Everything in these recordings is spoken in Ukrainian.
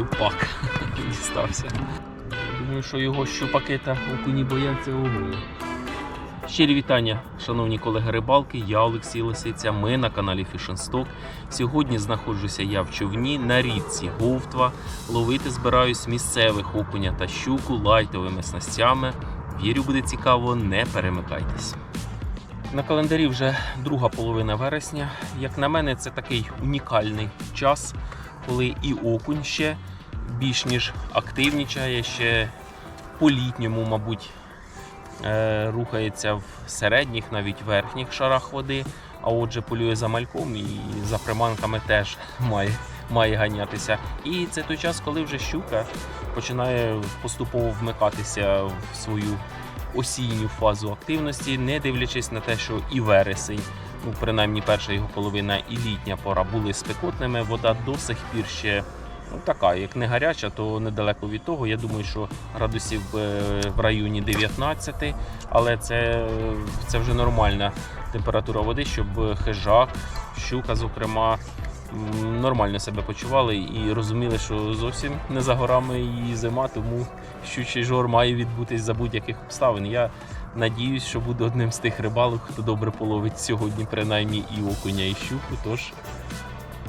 щупак дістався. Думаю, що його щупаки та окуні бояться огонь. Щирі вітання, шановні колеги рибалки. Я Олексій Лисиця. Ми на каналі Stock. Сьогодні знаходжуся я в човні на річці Говтва. Ловити збираюсь місцевих окуня та щуку лайтовими снастями. Вірю, буде цікаво, не перемикайтесь. На календарі вже друга половина вересня. Як на мене, це такий унікальний час, коли і окунь ще більш ніж активнічає, ще по-літньому, мабуть, е, рухається в середніх, навіть верхніх шарах води. А отже, полює за мальком і за приманками теж має, має ганятися. І це той час, коли вже щука починає поступово вмикатися в свою осінню фазу активності, не дивлячись на те, що і вересень, ну принаймні перша його половина і літня пора були спекотними. Вода до сих пір ще ну, така, як не гаряча, то недалеко від того. Я думаю, що градусів е, в районі 19, але це, це вже нормальна температура води, щоб хижак, щука, зокрема. Нормально себе почували і розуміли, що зовсім не за горами і зима, тому щучий жор має відбутись за будь-яких обставин. Я надіюсь, що буду одним з тих рибалок, хто добре половить сьогодні, принаймні і окуня, і щуку. Тож,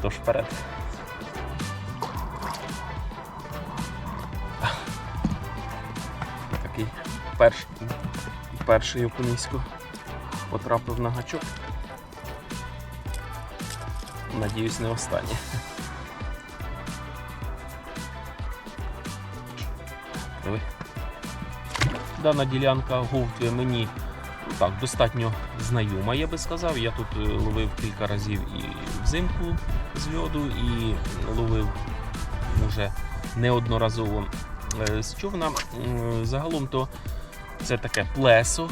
тож вперед. Перш, перший окунисько потрапив на гачок. Надіюсь, не останнє. Диви. Дана ділянка Говтві мені ну, так, достатньо знайома, я би сказав. Я тут е, ловив кілька разів і взимку з льоду, і ловив вже неодноразово е, з човна. Загалом то це таке плесо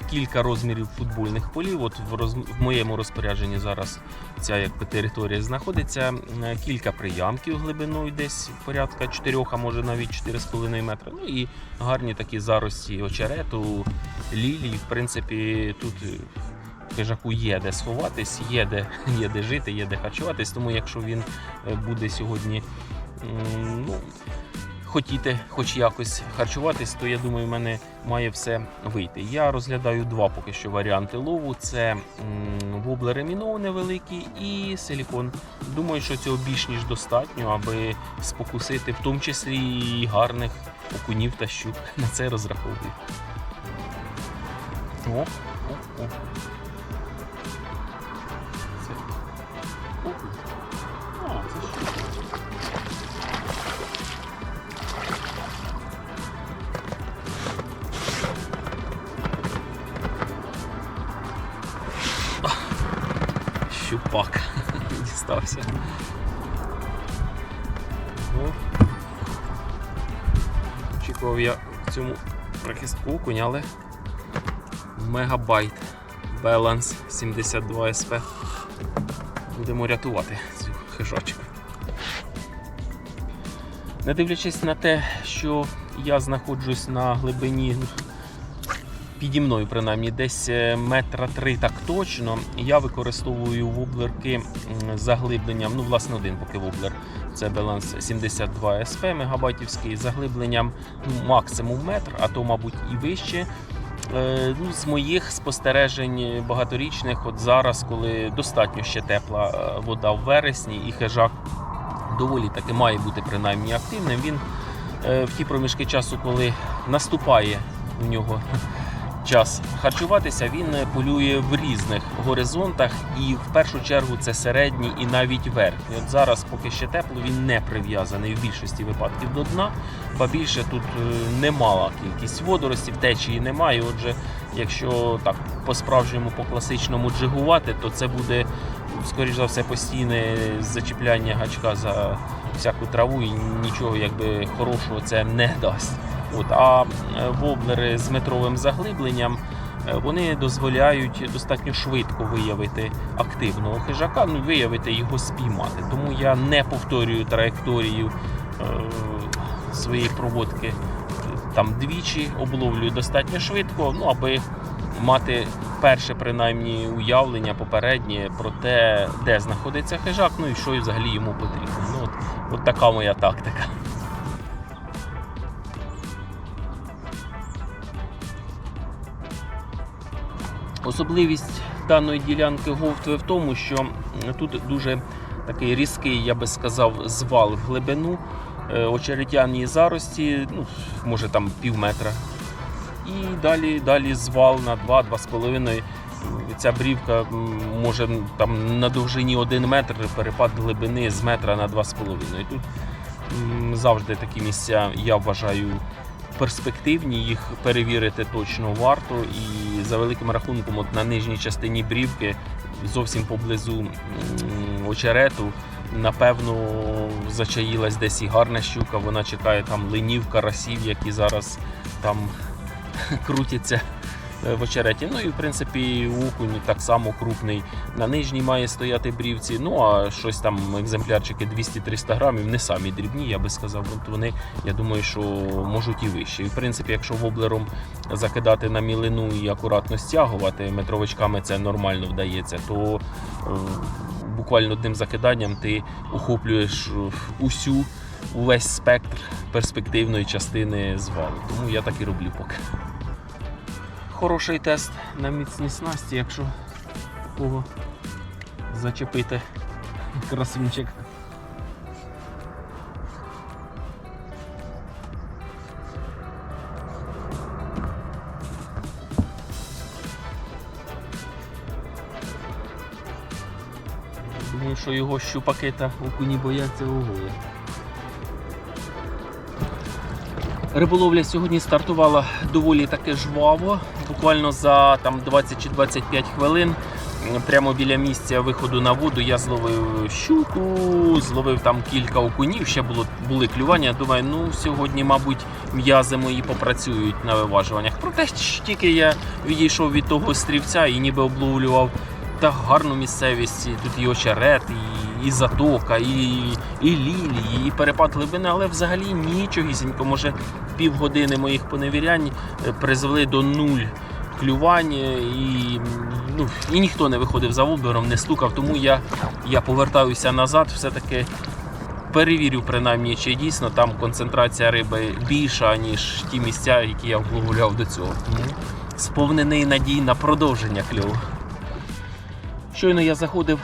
в кілька розмірів футбольних полів. От в, роз... в моєму розпорядженні зараз ця якби, територія знаходиться. Е, Кілька приямків глибиною десь порядка 4, а може навіть 4,5 метра. Ну і гарні такі зарості очерету, лілії. В принципі, тут е, хижаку є де сховатись, є де, є де жити, є де харчуватись. Тому якщо він е, буде сьогодні ну, хотіти хоч якось харчуватись, то я думаю, в мене має все вийти. Я розглядаю два поки що варіанти лову: це воблери міноу невеликий і силікон. Думаю, що цього більш ніж достатньо, аби спокусити, в тому числі і гарних окунів та щук. На це розраховую. О, о, о. Щупак дістався. Ну, очікував я в цьому прихистку окунь, мегабайт Balance 72 SP. Будемо рятувати цю хижачку. Не дивлячись на те, що я знаходжусь на глибині піді мною, принаймні, десь е, метра три так точно. Я використовую воблерки з заглибленням. Ну, власне, один поки воблер. Це баланс 72 SP мегабайтівський з заглибленням ну, максимум метр, а то, мабуть, і вище. Е, Ну, з моїх спостережень багаторічних, от зараз, коли достатньо ще тепла е, вода в вересні, і хижак доволі таки має бути принаймні активним. Він в ті проміжки часу, коли наступає у нього час харчуватися, він полює в різних горизонтах, і в першу чергу це середній і навіть верхній. От зараз, поки ще тепло, він не прив'язаний в більшості випадків до дна, ба більше тут е, немала кількість водоростів, течії немає. Отже, якщо так по-справжньому, по-класичному джигувати, то це буде, скоріш за все, постійне зачіпляння гачка за всяку траву і нічого якби хорошого це не дасть. От, а е, воблери з метровим заглибленням е, вони дозволяють достатньо швидко виявити активного хижака, ну виявити його спіймати. Тому я не повторюю траєкторію е, своєї проводки там двічі, обловлюю достатньо швидко, ну аби мати перше принаймні уявлення попереднє про те, де знаходиться хижак, ну і що взагалі йому потрібно. Ну, от, от така моя тактика. Особливість даної ділянки Говтви в тому, що тут дуже такий різкий, я би сказав, звал в глибину, е, очеретяні зарості, ну, може там пів метра. І далі, далі звал на 2-2,5. Ця брівка може там на довжині 1 метр, перепад глибини з метра на 2,5. Тут завжди такі місця, я вважаю, перспективні, їх перевірити точно варто. І за великим рахунком, от на нижній частині брівки, зовсім поблизу очерету, напевно, зачаїлась десь і гарна щука. Вона чекає там линів, карасів, які зараз там крутяться в очереті. Ну і в принципі окунь так само крупний. На нижній має стояти брівці. Ну а щось там екземплярчики 200-300 грамів, не самі дрібні, я би сказав. Вони, я думаю, що можуть і вище. І в принципі, якщо воблером закидати на мілину і акуратно стягувати, метровичками це нормально вдається, то е, буквально одним закиданням ти охоплюєш е, усю. Увесь спектр перспективної частини звалу. Тому я так і роблю поки. Хороший тест на міцність снасті, якщо кого зачепити красунчик. Думаю, що його щупаки та окуні бояться огою. Риболовля сьогодні стартувала доволі таки жваво. Буквально за там 20 чи 25 хвилин. Прямо біля місця виходу на воду я зловив щуку, зловив там кілька окунів, ще було, були клювання. Думаю, ну сьогодні, мабуть, м'язи мої попрацюють на виважуваннях. Проте тільки я відійшов від того стрівця і ніби обловлював та гарну місцевість. Тут і очерет, і, і затока, і, і лілії, і перепад глибини, але взагалі нічогісінько. Може, півгодини моїх поневірянь е, призвели до нуль клювань, е, і, ну, і ніхто не виходив за воблером, не стукав, тому я, я повертаюся назад, все-таки перевірю, принаймні, чи дійсно там концентрація риби більша, ніж ті місця, які я вловляв до цього. Тому сповнений надій на продовження кльову. Щойно я заходив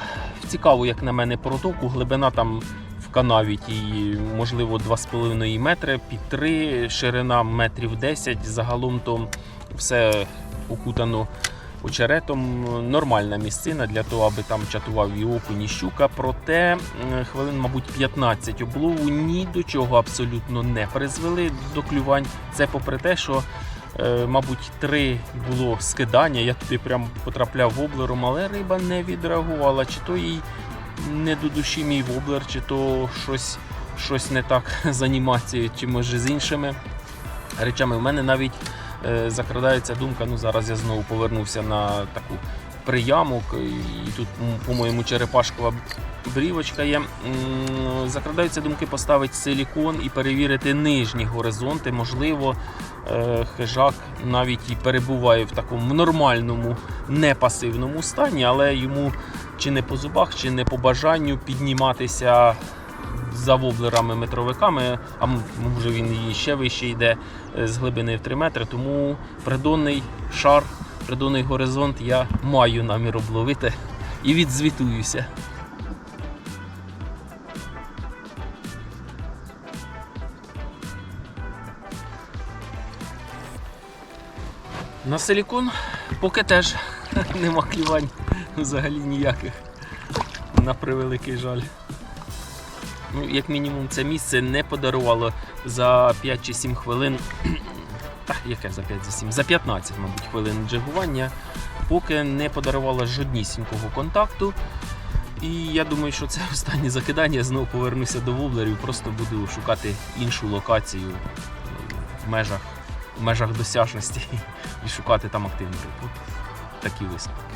цікаву, як на мене, протоку. Глибина там в канаві тій, можливо, 2,5 метри, під 3, ширина метрів 10. Загалом то все окутано очеретом. Нормальна місцина для того, аби там чатував і окунь, і щука. Проте хвилин, мабуть, 15 облову ні до чого абсолютно не призвели до клювань. Це попри те, що мабуть, три було скидання. Я туди прям потрапляв воблером, але риба не відреагувала. Чи то їй не до душі мій воблер, чи то щось, щось не так з анімацією, чи може з іншими речами. У мене навіть е, закрадається думка. Ну зараз я знову повернувся на таку приямок, і тут, по-моєму, черепашкова брівочка є. Закрадаються думки поставити силікон і перевірити нижні горизонти. Можливо, е, хижак навіть і перебуває в такому нормальному, непасивному стані, але йому чи не по зубах, чи не по бажанню підніматися за воблерами-метровиками, а може він і ще вище йде е, з глибини в 3 метри. Тому придонний шар, придонний горизонт я маю намір обловити і відзвітуюся. На силікон поки теж нема клювань взагалі ніяких. На превеликий жаль. Ну, як мінімум, це місце не подарувало за 5 чи 7 хвилин. Та, яке за 5 за 7? За 15, мабуть, хвилин джигування, поки не подарувала жоднісінького контакту. І я думаю, що це останнє закидання. Я знову повернуся до воблерів, просто буду шукати іншу локацію в межах, в межах досяжності і шукати там активну рибу. Такі висновки.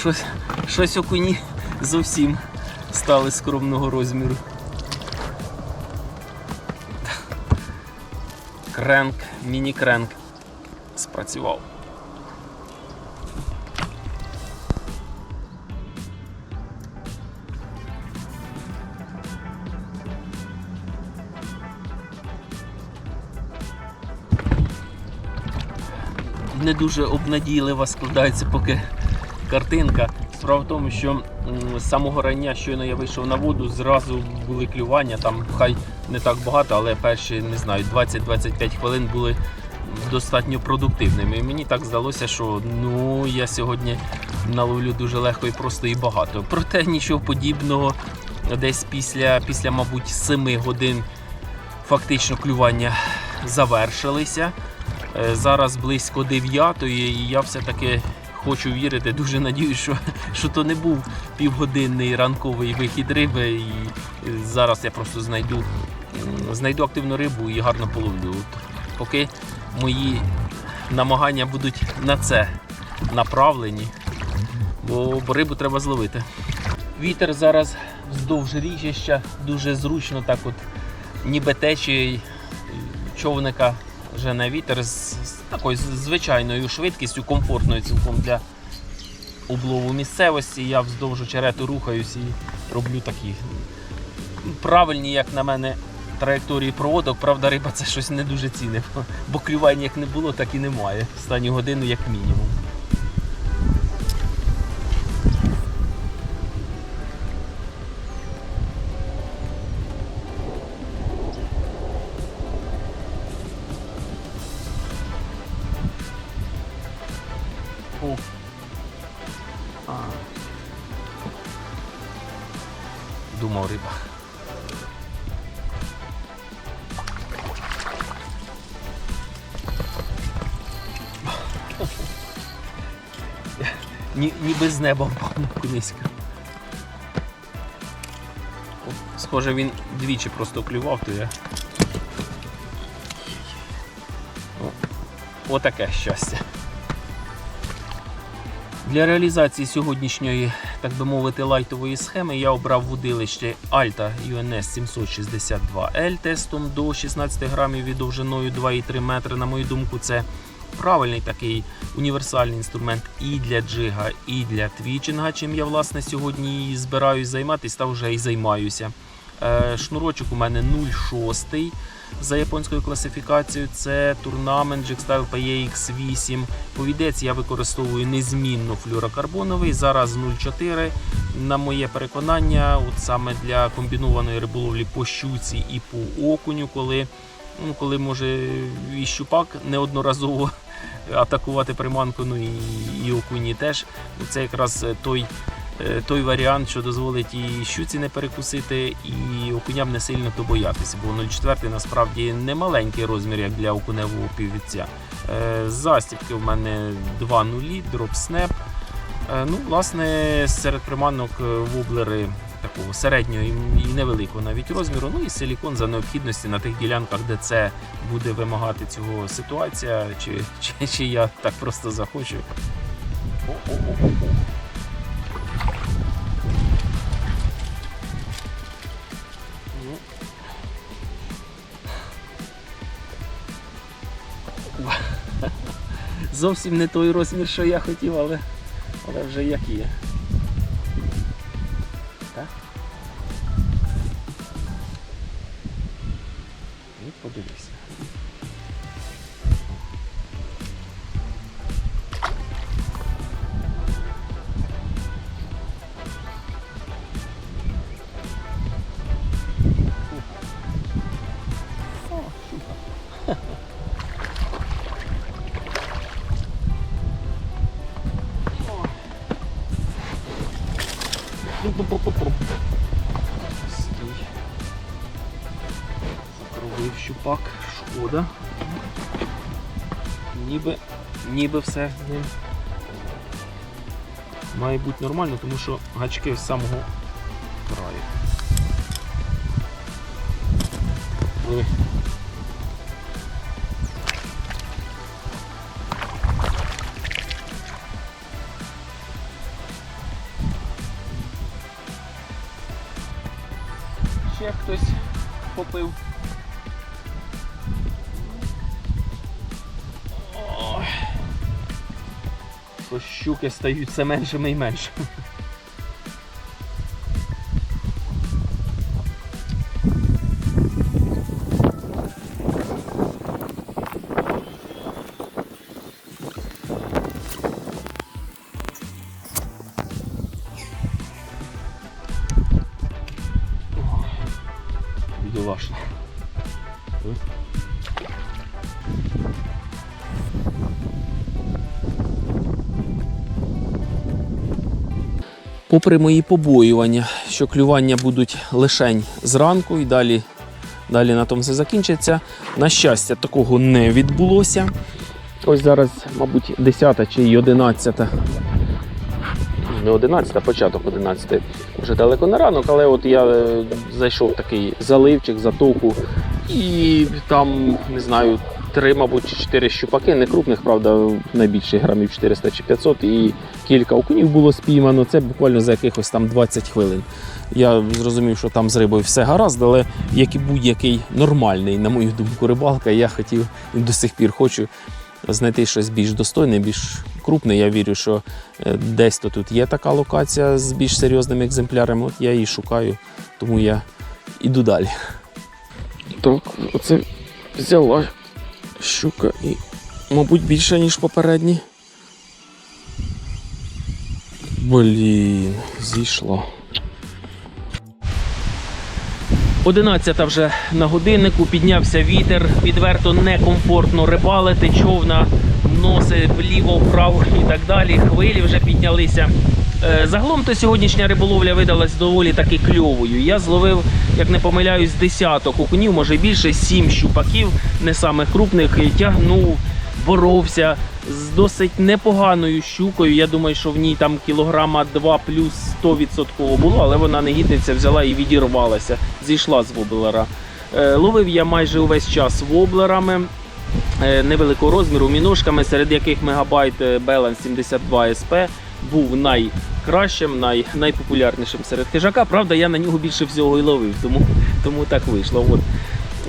Щось, щось окуні зовсім стали скромного розміру. Кренк, міні-кренк спрацював. не дуже обнадійлива складається поки картинка. Справа в тому, що з самого рання, щойно я вийшов на воду, зразу були клювання. Там хай не так багато, але перші не знаю, 20-25 хвилин були достатньо продуктивними. І мені так здалося, що ну я сьогодні наловлю дуже легко і просто і багато. Проте нічого подібного. Десь після, після мабуть, 7 годин фактично клювання завершилися. Е, Зараз близько 9 і я все-таки хочу вірити, дуже надіюсь, що, що то не був півгодинний ранковий вихід риби. І зараз я просто знайду, знайду активну рибу і гарно половлю. От Поки мої намагання будуть на це направлені, бо, рибу треба зловити. Вітер зараз вздовж річища дуже зручно, так от ніби течії човника жене вітер з, з такою звичайною швидкістю, комфортною цілком для облову місцевості. Я вздовж очерету рухаюсь і роблю такі правильні, як на мене, траєкторії проводок. Правда, риба це щось не дуже цінне, бо клювань як не було, так і немає. Останню годину як мінімум. Думав риба. Ні, ніби з неба впав. Схоже, він двічі просто клював, то Отаке щастя. Для реалізації сьогоднішньої, так би мовити, лайтової схеми я обрав вудилище Alta UNS 762L тестом до 16 грамів і довжиною 2,3 метри. На мою думку, це правильний такий універсальний інструмент і для джига, і для твічинга, чим я власне сьогодні і збираюсь займатися та вже і займаюся. Е, Шнурочок у мене 0,6 за японською класифікацією. Це Tournament Jigstyle PX8. Повідець я використовую незмінно флюрокарбоновий. Зараз 0,4. На моє переконання, от саме для комбінованої риболовлі по щуці і по окуню, коли, ну, коли може і щупак неодноразово атакувати приманку, ну і, і окуні теж. Це якраз той той варіант, що дозволить і щуці не перекусити, і окуням не сильно то боятися, бо 0,4 насправді не маленький розмір, як для окуневого піввідця. Е, Застібки в мене 2 нулі, дроп снеп. Е, Ну, власне, серед приманок е, воблери такого середнього і невеликого навіть розміру. Ну і силікон за необхідності на тих ділянках, де це буде вимагати цього ситуація, чи, чи, чи я так просто захочу. О-о-о-о-о. Зовсім не той розмір, що я хотів, але, але вже як є. Так? І подивися. Закровив щупак, шкода. Ніби, ніби все з ним має бути нормально, тому що гачки з самого краю. Щуки стають все меншими і меншими. Попри мої побоювання, що клювання будуть лишень зранку і далі, далі на тому все закінчиться. На щастя, такого не відбулося. Ось зараз, мабуть, 10 чи 11. Не 11, а початок 11. Вже далеко не ранок, але от я е, зайшов такий заливчик, затоку, і там, не знаю, три, мабуть, чотири щупаки, не крупних, правда, найбільше грамів 400 чи 500, і кілька окунів було спіймано. Це буквально за якихось там 20 хвилин. Я зрозумів, що там з рибою все гаразд, але як і будь-який нормальний, на мою думку, рибалка, я хотів і до сих пір хочу знайти щось більш достойне, більш крупне. Я вірю, що е, десь то тут є така локація з більш серйозними екземплярами. От я її шукаю, тому я іду далі. Так, оце взяла щука і, мабуть, більше, ніж попередні. Блін, зійшла. Одинадцята вже на годиннику, піднявся вітер, відверто некомфортно рибалити, човна носить вліво-вправо і так далі. Хвилі вже піднялися. Е, Загалом то сьогоднішня риболовля видалась доволі таки кльовою. Я зловив, як не помиляюсь, десяток окунів, може більше сім щупаків, не самих крупних, тягнув, боровся з досить непоганою щукою. Я думаю, що в ній там кілограма 2 плюс 100% було, але вона негідниця взяла і відірвалася, зійшла з воблера. Е, Ловив я майже увесь час воблерами е, невеликого розміру, міношками, серед яких мегабайт Белан 72 SP був найкращим, най, найпопулярнішим серед хижака. Правда, я на нього більше всього і ловив, тому, тому так вийшло. От.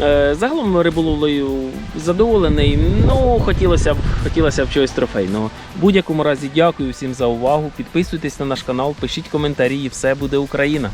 Е, Загалом риболовлею задоволений. Ну, хотілося б, хотілося б чогось трофейного. В будь-якому разі дякую всім за увагу. Підписуйтесь на наш канал, пишіть коментарі, і все буде Україна.